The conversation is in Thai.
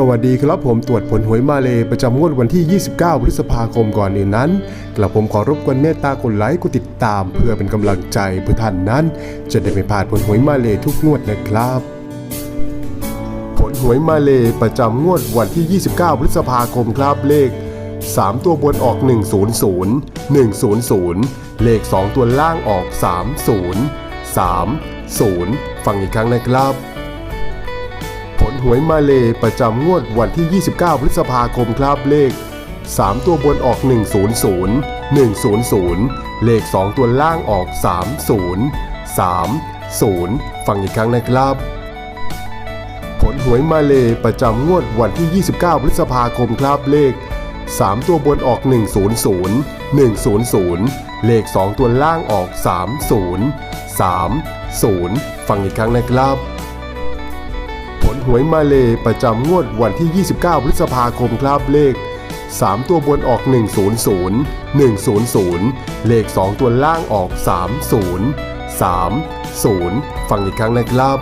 สวัสดีครับผมตรวจผลหวยมาเลยประจำงวดวันที่ 29 พฤษภาคมก่อนอื่นนั้นกระผมขอรบกวนเมตตากดไลค์กดติดตาม เพื่อเป็นกำลังใจเพื่อท่านนั้น จะได้ไม่พลาดผลหวยมาเลยทุกงวดนะครับ ผลหวยมาเลยประจำงวดวันที่ 29 พฤษภาคมครับเลข 3 ตัวบนออก 100 100 เลข 2 ตัวล่างออก 30 30 ฟังอีกครั้งนะครับ หวยมาเลประจำงวดวันที่ 29 พฤษภาคมครับเลข 3 ตัวบนออก 100 100 เลข 2 ตัวล่างออก 30 30 ฟังอีกครั้งนะครับ ผลหวยมาเลประจำงวดวันที่ 29 พฤษภาคมครับเลข 3 ตัวบนออก 100 100 เลข 2 ตัวล่างออก 30 30 ฟังอีกครั้งนะครับ ลหวยมาเลประจำงวดวันที่ 29 พฤษภาคมครับเลข 3 ตัวบนออก 100 100 เลข 2 ตัวล่างออก 30 30 ฟังอีกครั้งนะครับ